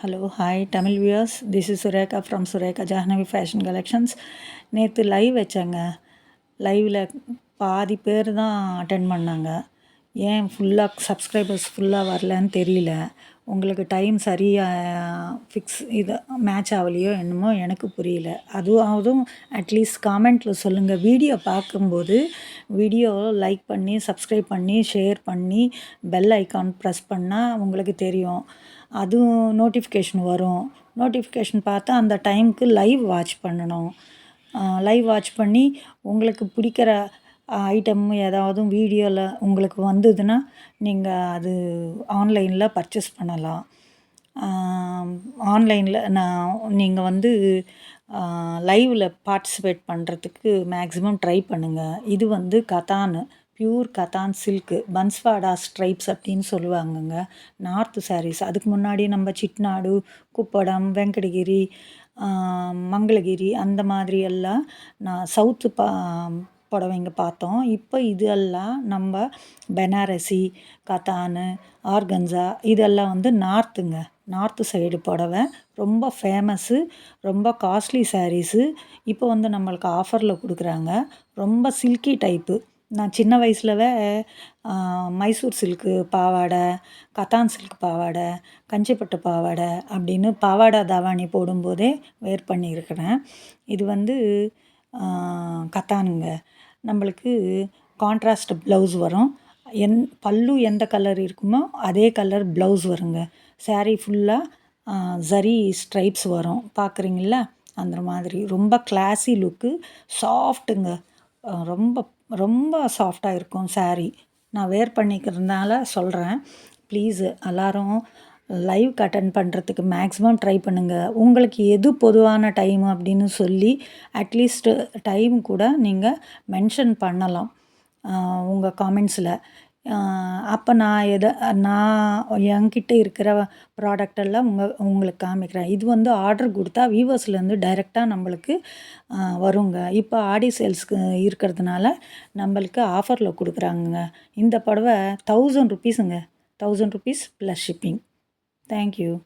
Hello hi Tamil viewers this is Sureka from Sureka Jahnavi fashion collections நேற்று live வச்சேங்க. லைவில் பாதி பேர் தான் அட்டன் பண்ணாங்க. ஏன் ஃபுல்லாக சப்ஸ்கிரைபர்ஸ் ஃபுல்லாக வரலன்னு தெரியல. உங்களுக்கு டைம் சரியாக ஃபிக்ஸ் இது மேட்ச் ஆகலையோ என்னமோ எனக்கு புரியல. அதுவும் அதுவும் அட்லீஸ்ட் காமெண்ட்டில் சொல்லுங்கள் வீடியோ பார்க்கும்போது வீடியோ லைக் பண்ணி சப்ஸ்கிரைப் பண்ணி ஷேர் பண்ணி பெல் ஐக்கான் ப்ரெஸ் பண்ணால் உங்களுக்கு தெரியும். அதுவும் நோட்டிஃபிகேஷன் வரும். நோட்டிஃபிகேஷன் பார்த்தா அந்த டைமுக்கு லைவ் வாட்ச் பண்ணணும். லைவ் வாட்ச் பண்ணி உங்களுக்கு பிடிக்கிற ஐட்டம் ஏதாவது வீடியோவில் உங்களுக்கு வந்ததுன்னா நீங்கள் அது ஆன்லைனில் பர்ச்சேஸ் பண்ணலாம். ஆன்லைனில் நான் நீங்கள் வந்து லைவில் பார்ட்டிசிபேட் பண்ணுறதுக்கு மேக்ஸிமம் ட்ரை பண்ணுங்கள் இது வந்து கதானு pure Katan silk Banswada stripes அப்படின்னு சொல்லுவாங்கங்க. நார்த்து சாரீஸ் அதுக்கு முன்னாடி நம்ம சிட்நாடு குப்படம் வெங்கடகிரி மங்களகிரி அந்த மாதிரி எல்லாம் நான் சவுத்து பா புடவைங்க பார்த்தோம் இப்போ இதெல்லாம் நம்ம பெனாரசி கத்தானு ஆர்கன்ஸா இதெல்லாம் வந்து நார்த்துங்க. நார்த்து சைடு புடவை. ரொம்ப ஃபேமஸ்ஸு ரொம்ப காஸ்ட்லி சாரீஸு. இப்போ வந்து நம்மளுக்கு ஆஃபரில் கொடுக்குறாங்க. ரொம்ப சில்கி டைப்பு. நான் சின்ன வயசுலவே மைசூர் சில்க்கு பாவாடை கத்தான் சில்க் பாவாடை கஞ்சிப்பட்டு பாவாடை அப்படின்னு பாவாடை தாவாணி போடும்போதே வேர் பண்ணியிருக்கிறேன். இது வந்து கத்தானுங்க. நம்மளுக்கு கான்ட்ராஸ்ட் ப்ளவுஸ் வரும். என் பல்லு எந்த கலர் இருக்குமோ அதே கலர் ப்ளவுஸ் வருங்க. சாரீ ஃபுல்லாக சரி ஸ்ட்ரைப்ஸ் வரும். பார்க்குறீங்களா அந்த மாதிரி. ரொம்ப கிளாஸி லுக்கு சாஃப்ட்டுங்க ரொம்ப ரொம்ப சாஃப்டாக இருக்கும் சாரீ நான் வேர் பண்ணிக்கிறதுனால சொல்கிறேன் ப்ளீஸு எல்லோரும் லைவ் அட்டன் பண்ணுறதுக்கு மேக்ஸிமம் ட்ரை பண்ணுங்கள் உங்களுக்கு எது பொதுவான டைம் அப்படின்னு சொல்லி அட்லீஸ்ட்டு டைம் கூட நீங்கள் மென்ஷன் பண்ணலாம். உங்கள் காமெண்ட்ஸில் அப்போ நான் எதை நான் என்கிட்ட இருக்கிற ப்ராடக்டெல்லாம் உங்கள் உங்களுக்கு காமிக்கிறேன். இது வந்து ஆர்டர் கொடுத்தா வீவர்ஸ்லேருந்து டைரெக்டாக நம்மளுக்கு வருங்க. இப்போ ஆடி சேல்ஸ்க்கு இருக்கிறதுனால நம்மளுக்கு ஆஃபரில் கொடுக்குறாங்கங்க. இந்த புடவை thousand ருப்பீஸுங்க thousand rupees plus shipping Thank you.